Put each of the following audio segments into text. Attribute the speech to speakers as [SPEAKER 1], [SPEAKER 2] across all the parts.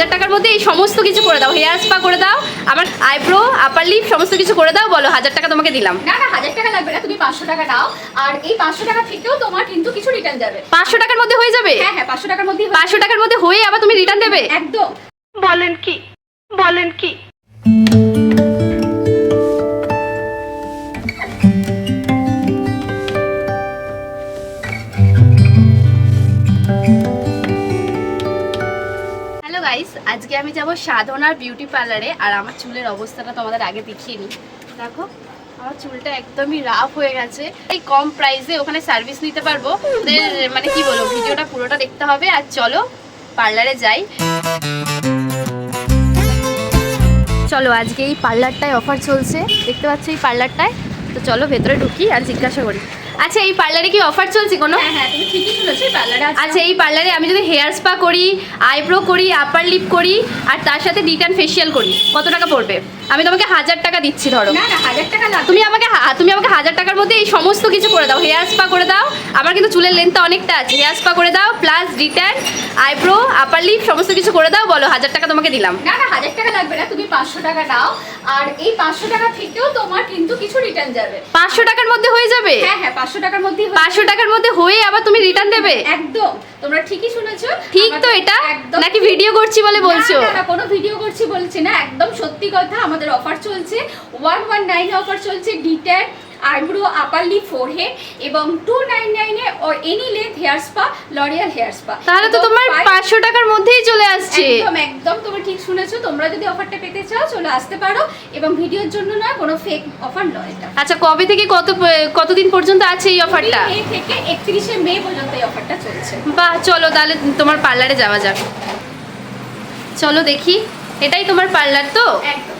[SPEAKER 1] হাজার টাকার মধ্যে এই সমস্ত কিছু করে দাও হেয়ার স্পা করে দাও আমার আইব্রো আপার লিপ সমস্ত কিছু করে দাও বলো হাজার টাকা তোমাকে দিলাম।
[SPEAKER 2] না না হাজার টাকা লাগবে না তুমি পাঁচশো টাকা দাও আর এই পাঁচশো টাকা থেকেও তোমার কিন্তু কিছু রিটার্ন যাবে।
[SPEAKER 1] পাঁচশো টাকার মধ্যে হয়ে যাবে?
[SPEAKER 2] হ্যাঁ হ্যাঁ পাঁচশো টাকার মধ্যে
[SPEAKER 1] পাঁচশো টাকার মধ্যে হয়ে আবার তুমি রিটার্ন দেবে?
[SPEAKER 2] একদম।
[SPEAKER 1] বলেন কি বলেন কি। আমি যাব সাধনার বিউটি পার্লারে আর আমার চুলের অবস্থাটা তোমাদের আগে দেখিয়ে নিই। দেখো, আমার চুলটা একদমই রাফ হয়ে গেছে। এই কম প্রাইসে ওখানে সার্ভিস নিতে পারব। মানে কি বলব, ভিডিওটা পুরোটা দেখতে হবে, আর চলো পার্লারে যাই। চলো, আজকে এই পার্লারটায় অফার চলছে। দেখতে পাচ্ছ এই পার্লারটায় তো চলো ভেতরে ঢুকি আর জিজ্ঞাসা করি। আচ্ছা এই পার্লারে কি অফার চলছে কোনো?
[SPEAKER 2] হ্যাঁ হ্যাঁ তুমি ঠিকই শুনেছো পার্লারে
[SPEAKER 1] আচ্ছা এই পার্লারে আমি যদি হেয়ার স্পা করি আইব্রো করি আপার লিপ করি আর তার সাথে রিটার্ন ফেসিয়াল করি কত টাকা পড়বে? আমি তোমাকে হাজার টাকা দিচ্ছি ধরো।
[SPEAKER 2] না না হাজার টাকা
[SPEAKER 1] তুমি আমাকে তুমি আমাকে হাজার টাকার মধ্যে এই সমস্ত কিছু করে দাও। হেয়ার স্পা করে দাও। আমার কিন্তু চুলের লেন্থটা অনেকটা আছে। হেয়ার স্পা করে দাও plus return eyebrow upper lip সমস্ত কিছু করে দাও। বলো হাজার টাকা তোমাকে দিলাম।
[SPEAKER 2] না না হাজার টাকা লাগবে না। তুমি পাঁচশো টাকা দাও আর এই পাঁচশো টাকা থেকেও তোমার কিন্তু কিছু রিটার্ন যাবে।
[SPEAKER 1] পাঁচশো টাকার মধ্যে হয়ে যাবে?
[SPEAKER 2] হ্যাঁ হ্যাঁ পাঁচশো টাকার মধ্যে
[SPEAKER 1] পাঁচশো টাকার মধ্যে হয়ে আবার তুমি রিটার্ন দেবে?
[SPEAKER 2] একদম। তোমরা ঠিকই শুনেছো।
[SPEAKER 1] ঠিক তো এটা? নাকি ভিডিও করছি বলে বলছো?
[SPEAKER 2] না, কোনো ভিডিও করছি বলছি না। একদম সত্যি কথা আমাদের অফার চলছে। ওয়ান ওয়ান নাইনে অফার চলছে detan eyebrow upper lip forehead এবং টু নাইন নাইনে any length hair spa L'Oreal hair spa
[SPEAKER 1] তাহলে তো তোমার পাঁচশো টাকার মধ্যেই চলে আসছে।
[SPEAKER 2] একদম একদম তোমরা ঠিক শুনেছো। তোমরা যদি অফারটা পেতে চাও চলে আসতে পারো এবং ভিডিওর জন্য নয় কোনো ফেক অফার নয় এটা।
[SPEAKER 1] আচ্ছা কবে থেকে কত কতদিন পর্যন্ত আছে এই অফারটা
[SPEAKER 2] মে থেকে একত্রিশে মে পর্যন্ত এই অফারটা চলছে।
[SPEAKER 1] বাহ চলো তাহলে তোমার পার্লারে যাওয়া যাক। চলো দেখি এটাই তোমার পার্লার তো?
[SPEAKER 2] একদম।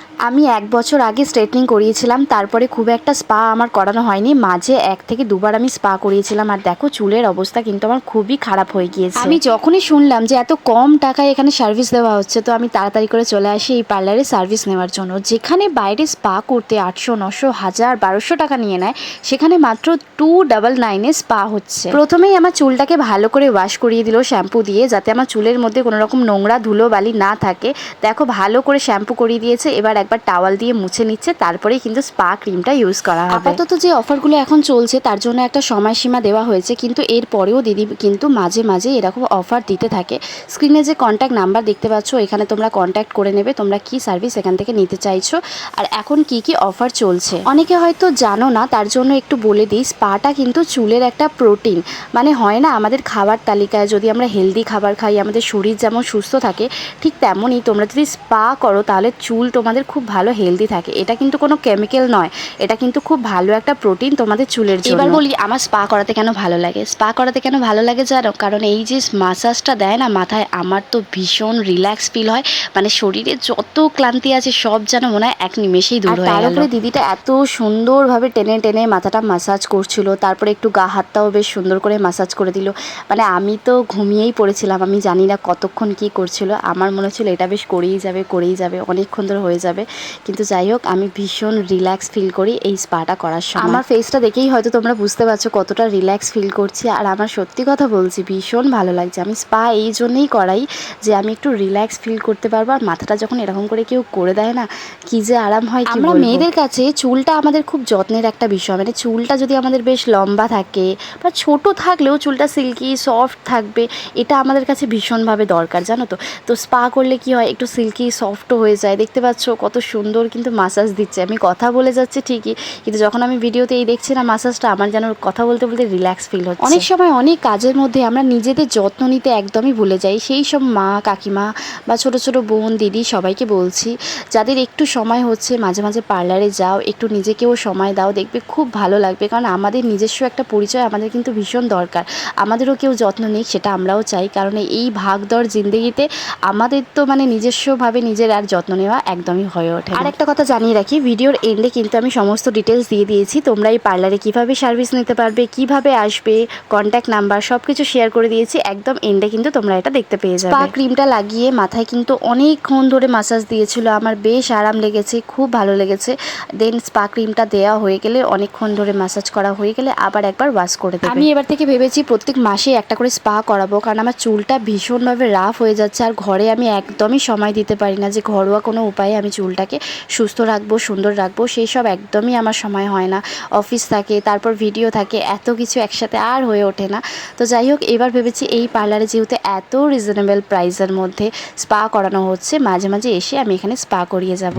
[SPEAKER 3] আমি এক বছর আগে স্ট্রেটনিং করিয়েছিলাম, তারপরে খুব একটা স্পা আমার করানো হয়নি। মাঝে এক থেকে দুবার আমি স্পা করিয়েছিলাম, আর দেখো চুলের অবস্থা কিন্তু আমার খুবই খারাপ হয়ে গিয়েছে। আমি যখনই শুনলাম যে এত কম টাকায় এখানে সার্ভিস দেওয়া হচ্ছে, তো আমি তাড়াতাড়ি করে চলে আসি এই পার্লারে সার্ভিস নেওয়ার জন্য। যেখানে বাইরে স্পা করতে আটশো, নশো, হাজার, বারোশো টাকা নিয়ে নেয়, সেখানে মাত্র টু ডাবল নাইনে স্পা হচ্ছে। প্রথমেই আমার চুলটাকে ভালো করে ওয়াশ করিয়ে দিল শ্যাম্পু দিয়ে, যাতে আমার চুলের মধ্যে কোনো রকম নোংরা ধুলো বালি না থাকে। দেখো ভালো করে শ্যাম্পু করিয়ে দিয়েছে, এবার একবার টাওয়াল দিয়ে মুছে নিচ্ছে, তারপরেই কিন্তু স্পা ক্রিমটা ইউজ করা হবে। আপাতত যে অফারগুলো এখন চলছে, তার জন্য একটা সময়সীমা দেওয়া হয়েছে, কিন্তু এর পরেও দিদি কিন্তু মাঝে মাঝে এরকম অফার দিতে থাকে। স্ক্রিনে যে কন্ট্যাক্ট নাম্বার দেখতে পাচ্ছ, এখানে তোমরা কন্ট্যাক্ট করে নেবে, তোমরা কি সার্ভিস এখান থেকে নিতে চাইছো, আর এখন কি কি অফার চলছে। অনেকে হয়তো জানো না, তার জন্য একটু বলে দিই, স্পাটা কিন্তু চুলের একটা প্রোটিন মানে হয় না, আমাদের খাবার তালিকায় যদি আমরা হেলদি খাবার খাই, আমাদের শরীর যেমন সুস্থ থাকে, ঠিক তেমনই তোমরা যদি স্পা করো, তাহলে চুল তোমাদের খুব ভালো হেলদি থাকে। এটা কিন্তু কোনো কেমিক্যাল নয়। এটা কিন্তু খুব ভালো একটা প্রোটিন তোমাদের চুলের জন্য। এবার বলি আমার স্পা করাতে কেন ভালো লাগে? স্পা করাতে কেন ভালো লাগে জানো? কারণ এই যে মাসাজটা দেয় না মাথায় আমার তো ভীষণ রিল্যাক্স ফিল হয়। মানে শরীরে যত ক্লান্তি আছে সব যেন মনে হয় এক নিমেষেই দূর হয়ে তার উপরে দিদিটা এত সুন্দরভাবে টেনে টেনে মাথাটা মাসাজ করছিল। তারপরে একটু গা হাতটাও বেশ সুন্দর করে মাসাজ করে দিল। মানে আমি তো ঘুমিয়েই পড়েছিলাম আমি জানি না কতক্ষণ কি করছিল। আমার মনে হচ্ছিল এটা বেশ করেই যাবে করেই যাবে অনেকক্ষণ ধরে হয়ে যাবে। কিন্তু যাই হোক আমি ভীষণ রিল্যাক্স ফিল করি এই স্পাটা করার সময়। আমার ফেসটা দেখেই হয়তো তোমরা বুঝতে পারছ কতটা রিল্যাক্স ফিল করছি। আর আমার সত্যি কথা বলছি ভীষণ ভালো লাগছে। আমি স্পা এই জন্যেই করাই যে আমি একটু রিল্যাক্স ফিল করতে পারব। আর মাথাটা যখন এরকম করে কেউ করে দেয় না কি যে আরাম হয় কি আমরা মেয়েদের কাছে চুলটা আমাদের খুব যত্নের একটা বিষয়। মানে চুলটা যদি আমাদের বেশ লম্বা থাকে বা ছোট থাকলেও চুলটা সিল্কি সফট থাকবে এটা আমাদের কাছে ভীষণভাবে দরকার জানো তো? তো স্পা করলে কি হয় একটু সিল্কি সফটও হয়ে যায়। দেখতে পাচ্ছ কত সুন্দর কিন্তু মাসাজ দিচ্ছে। আমি কথা বলে যাচ্ছি ঠিকই, কিন্তু যখন আমি ভিডিওতে এই দেখছি না মাসাজটা আমার যেন কথা বলতে বলতে রিল্যাক্স ফিল হচ্ছে। অনেক সময় অনেক কাজের মধ্যে আমরা নিজেদের যত্ন নিতে একদমই ভুলে যাই। সেই সব মা, কাকিমা বা ছোট ছোট বোন, দিদি সবাইকে বলছি, যাদের একটু সময় হচ্ছে, মাঝে মাঝে পার্লারে যাও, একটু নিজেকেও সময় দাও, দেখবে খুব ভালো লাগবে। কারণ আমাদের নিজস্ব একটা পরিচয় আমাদের কিন্তু ভীষণ দরকার। আমাদেরও কেউ যত্ন নিক, সেটা আমরাও চাই। কারণ এই ভাগদর জিন্দগিতে আমাদের তো মানে নিজস্বভাবে নিজের আর যত্ন নেওয়া একদমই হয় হয়ে ওঠে। আর একটা কথা জানিয়ে রাখি ভিডিওর এন্ডে কিন্তু আমি সমস্ত ডিটেলস দিয়ে দিয়েছি। তোমরা এই পার্লারে কীভাবে সার্ভিস নিতে পারবে কীভাবে আসবে কন্ট্যাক্ট নাম্বার সব কিছু শেয়ার করে দিয়েছি। একদম এন্ডে কিন্তু তোমরা এটা দেখতে পেয়ে যাবে। পা ক্রিমটা লাগিয়ে মাথায় কিন্তু অনেকক্ষণ ধরে মাসাজ দিয়েছিল। আমার বেশ আরাম লেগেছে খুব ভালো লেগেছে। দেন স্পা ক্রিমটা দেওয়া হয়ে গেলে অনেকক্ষণ ধরে মাসাজ করা হয়ে গেলে আবার একবার ওয়াশ করে দেবে। আমি এবার থেকে ভেবেছি প্রত্যেক মাসে একটা করে স্পা করাবো কারণ আমার চুলটা ভীষণভাবে রাফ হয়ে যাচ্ছে। আর ঘরে আমি একদমই সময় দিতে পারি না যে ঘরোয়া কোনো উপায়ে আমি চুলটাকে সুস্থ রাখব, সুন্দর রাখব, সেই সব একদমই আমার সময় হয় না। অফিস থাকে, তারপর ভিডিও থাকে, এত কিছু একসাথে আর হয়ে ওঠে না। তো যাই হোক, এবার ভেবেছি এই পার্লারে যেহেতু এত রিজনেবল প্রাইসের মধ্যে স্পা করানো হচ্ছে, মাঝে মাঝে এসে আমি এখানে স্পা করিয়ে যাব।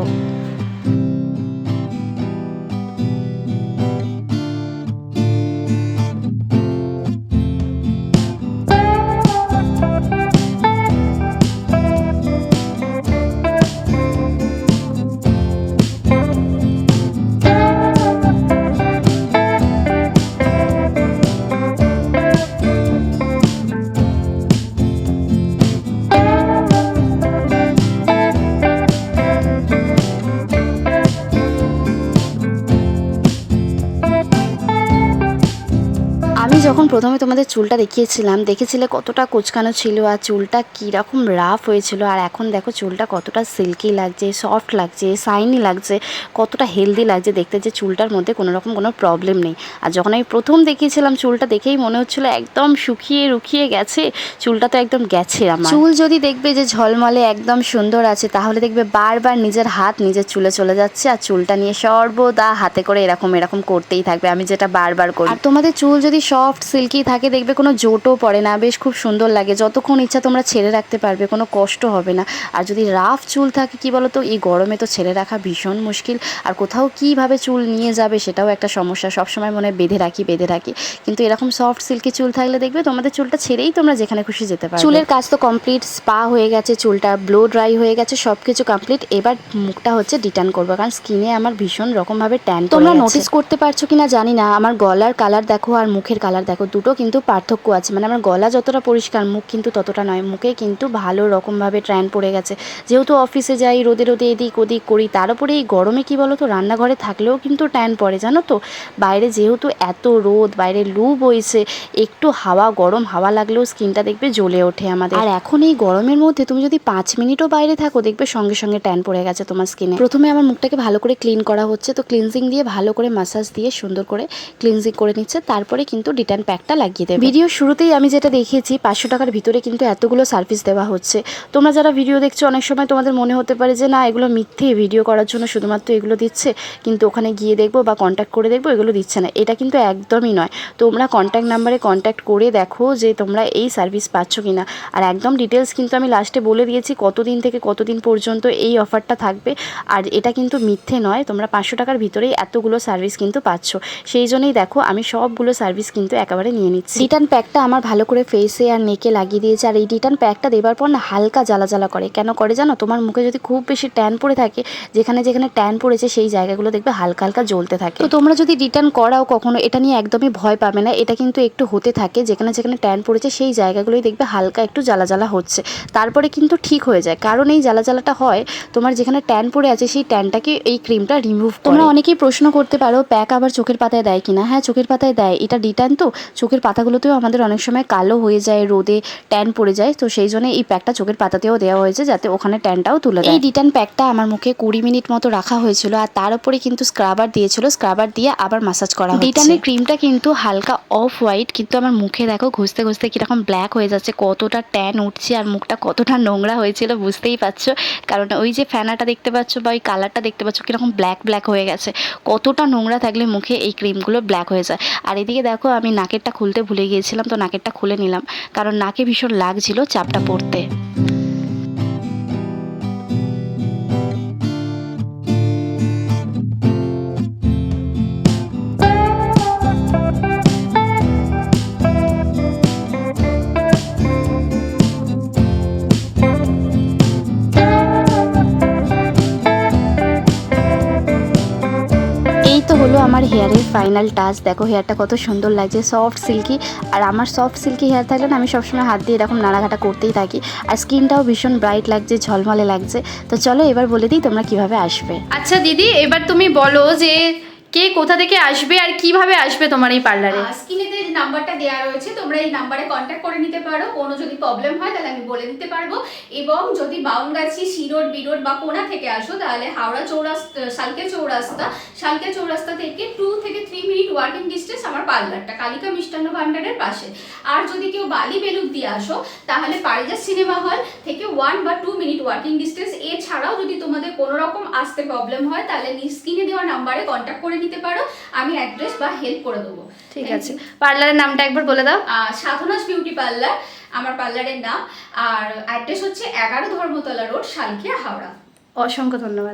[SPEAKER 3] যখন প্রথমে তোমাদের চুলটা দেখিয়েছিলাম দেখেছিলে কতটা কোচকানো ছিল আর চুলটা কীরকম রাফ হয়েছিল। আর এখন দেখো চুলটা কতটা সিল্কি লাগছে সফট লাগছে শাইনি লাগছে কতটা হেলদি লাগছে। দেখতে যে চুলটার মধ্যে কোনো রকম কোনো প্রবলেম নেই। আর যখন আমি প্রথম দেখিয়েছিলাম চুলটা দেখেই মনে হচ্ছিল একদম শুকিয়ে রুখিয়ে গেছে। চুলটা তো একদম গেছে আমার। চুল যদি দেখবে যে ঝলমলে একদম সুন্দর আছে তাহলে দেখবে বারবার নিজের হাত নিজের চুলে চলে যাচ্ছে। আর চুলটা নিয়ে সর্বদা হাতে করে এরকম এরকম করতেই থাকবে। আমি যেটা বারবার করি। আর তোমাদের চুল যদি সফট সিল্কি থাকে দেখবে কোনো জোটও পড়ে না বেশ খুব সুন্দর লাগে। যতক্ষণ ইচ্ছা তোমরা ছেড়ে রাখতে পারবে কোনো কষ্ট হবে না। আর যদি রাফ চুল থাকে কি বলো তো এই গরমে তো ছেড়ে রাখা ভীষণ মুশকিল। আর কোথাও কীভাবে চুল নিয়ে যাবে সেটাও একটা সমস্যা সবসময় মনে হয় বেঁধে রাখি বেঁধে রাখি। কিন্তু এরকম সফট সিল্কি চুল থাকলে দেখবে তোমাদের চুলটা ছেড়েই তোমরা যেখানে খুশি যেতে পারবে। চুলের কাজ তো কমপ্লিট স্পা হয়ে গেছে চুলটা ব্লো ড্রাই হয়ে গেছে সব কিছু কমপ্লিট। এবার মুখটা হচ্ছে ডিটার্ন করব কারণ স্কিনে আমার ভীষণ রকমভাবে ট্যান তোমরা নোটিস করতে পারছ কিনা জানি না আমার গলার কালার দেখো আর মুখের কালার দেখো দুটো কিন্তু পার্থক্য আছে। মানে আমার গলা যতটা পরিষ্কার, মুখ কিন্তু ততটা নয়। মুখে কিন্তু ভালো রকমভাবে ট্র্যান পড়ে গেছে। যেহেতু অফিসে যাই, রোদে রোদে এদিক ওদিক করি, তার উপরে এই গরমে কি বলো তো রান্নাঘরে থাকলেও কিন্তু ট্যান পড়ে, জানো তো? বাইরে যেহেতু এত রোদ, বাইরে লু বইছে, একটু হাওয়া গরম, হাওয়া লাগলেও স্কিনটা দেখবে জ্বলে ওঠে আমাদের। আর এখন এই গরমের মধ্যে তুমি যদি পাঁচ মিনিটও বাইরে থাকো, দেখবে সঙ্গে সঙ্গে ট্যান পড়ে গেছে তোমার স্কিনে প্রথমে আমার মুখটাকে ভালো করে ক্লিন করা হচ্ছে। তো ক্লিনজিং দিয়ে ভালো করে মাসাজ দিয়ে সুন্দর করে ক্লিনজিং করে নিচ্ছে। তারপরে কিন্তু ডিটার্ন প্যাকটা লাগিয়ে দেবে। ভিডিও শুরুতেই আমি যেটা দেখিয়েছি, পাঁচশো টাকার ভিতরে কিন্তু এতগুলো সার্ভিস দেওয়া হচ্ছে। তোমরা যারা ভিডিও দেখছ, অনেক সময় তোমাদের মনে হতে পারে যে, না, এগুলো মিথ্যে ভিডিও করার জন্য শুধুমাত্র এগুলো দিচ্ছে, কিন্তু ওখানে গিয়ে দেখব বা কন্ট্যাক্ট করে দেখব, এগুলো দিচ্ছে না। এটা কিন্তু একদমই নয়। তোমরা কন্ট্যাক্ট নাম্বারে কন্ট্যাক্ট করে দেখো যে, তোমরা এই সার্ভিস পাচ্ছ কি না আর একদম ডিটেলস কিন্তু আমি লাস্টে বলে দিয়েছি, কতদিন থেকে কতদিন পর্যন্ত এই অফারটা থাকবে। আর এটা কিন্তু মিথ্যে নয়, তোমরা পাঁচশো টাকার ভিতরেই এতগুলো সার্ভিস কিন্তু পাচ্ছ। সেই জন্যই দেখো, আমি সবগুলো সার্ভিস কিন্তু একেবারে নিয়ে নিচ্ছি। রিটার্ন প্যাকটা আমার ভালো করে ফেসে আর নেকে লাগিয়ে দিয়েছে। আর এই রিটার্ন প্যাকটা দেবার পর না হালকা জ্বালা জ্বালা করে। কেন করে জানো? তোমার মুখে যদি খুব বেশি ট্যান পড়ে থাকে যেখানে যেখানে ট্যান পড়েছে সেই জায়গাগুলো দেখবে হালকা হালকা জ্বলতে থাকে। তো তোমরা যদি রিটার্ন করাও কখনো এটা নিয়ে একদমই ভয় পাবে না। এটা কিন্তু একটু হতে থাকে যেখানে যেখানে ট্যান পড়েছে সেই জায়গাগুলোই দেখবে হালকা একটু জ্বালা জ্বালা হচ্ছে। তারপরে কিন্তু ঠিক হয়ে যায়। কারণ এই জ্বালা জ্বালাটা হয় তোমার যেখানে ট্যান পড়ে আছে সেই ট্যানটাকে এই ক্রিমটা রিমুভ তোমরা অনেকেই প্রশ্ন করতে পারো প্যাক আবার চোখের পাতায় দেয় কিনা? হ্যাঁ চোখের পাতায় দেয়। এটা রিটার্ন তো? চোখের পাতাগুলোতেও আমাদের অনেক সময় কালো হয়ে যায় রোদে ট্যান পড়ে যায়। তো সেই জন্য এই প্যাকটা চোখের পাতাতেও দেওয়া হয়েছে যাতে ওখানে ট্যানটাও তুলে দেয়। এই রিটার্ন প্যাকটা আমার মুখে কুড়ি মিনিট মতো রাখা হয়েছিল আর তার উপরে কিন্তু স্ক্রাবার দিয়েছিল। স্ক্রাবার দিয়ে আবার মাসাজ করা হচ্ছে। রিটার্নের ক্রিমটা কিন্তু হালকা অফ হোয়াইট কিন্তু আমার মুখে দেখো ঘষতে ঘষতে কীরকম ব্ল্যাক হয়ে যাচ্ছে কতটা ট্যান উঠছে আর মুখটা কতটা নোংরা হয়েছিল বুঝতেই পারছ। কারণ ওই যে ফ্যানাটা দেখতে পাচ্ছ বা ওই কালারটা দেখতে পাচ্ছ কীরকম ব্ল্যাক ব্ল্যাক হয়ে গেছে। কতটা নোংরা থাকলে মুখে এই ক্রিমগুলো ব্ল্যাক হয়ে যায়। আর এদিকে দেখো আমি নাকেরটা খুলতে ভুলে গিয়েছিলাম তো নাকেরটা খুলে নিলাম। কারণ নাকে ভীষণ লাগছিল চাপটা পড়তে। তো হলো আমার হেয়ারের ফাইনাল টাচ দেখো হেয়ারটা কত সুন্দর লাগছে সফট সিল্কি আর আমার সফট সিল্কি হেয়ার থাকলে না আমি সবসময় হাত দিয়ে এরকম নাড়াঘাটা করতেই থাকি। আর স্কিনটাও ভীষণ ব্রাইট লাগছে, ঝলমলে লাগছে। তো চলো এবার বলে দিই তোমরা কীভাবে আসবে।
[SPEAKER 1] আচ্ছা দিদি, এবার তুমি বলো যে কে কোথা থেকে আসবে আর কীভাবে আসবে তোমার এই পার্লারে?
[SPEAKER 2] স্ক্রিনেতে নাম্বারটা দেওয়া রয়েছে, তোমরা এই নাম্বারে কন্ট্যাক্ট করে নিতে পারো। কোনো যদি প্রবলেম হয়, তাহলে আমি বলে দিতে পারব। এবং যদি বাউনগাছি শিরোড বিরোড বা কোনা থেকে আসো, তাহলে হাওড়া চৌরাস্তা, সালকে চৌরাস্তা সালকে চৌরাস্তা থেকে টু থেকে থ্রি মিনিট ওয়ার্কিং ডিস্টেন্স আমার পার্লারটা, কালিকা মিষ্টান্ন ভান্ডারের পাশে। আর যদি কেউ বালি বেলুদ দিয়ে আসো, তাহলে পারিজাত সিনেমা হল থেকে ওয়ান বা টু মিনিট ওয়াকিং ডিস্টেন্স এছাড়াও যদি তোমাদের কোনো রকম আসতে প্রবলেম হয় তাহলে স্ক্রিনে দেওয়া নাম্বারে কন্ট্যাক্ট করে নিতে পারো। আমি অ্যাড্রেস বা হেল্প করে দেবো।
[SPEAKER 1] ঠিক আছে। পার্লারের নামটা একবার বলে দাও।
[SPEAKER 2] সাধনাস বিউটি পার্লার আমার পার্লারের নাম। আর অ্যাড্রেস হচ্ছে এগারো ধর্মতলা রোড শালকিয়া হাওড়া।
[SPEAKER 1] অসংখ্য ধন্যবাদ।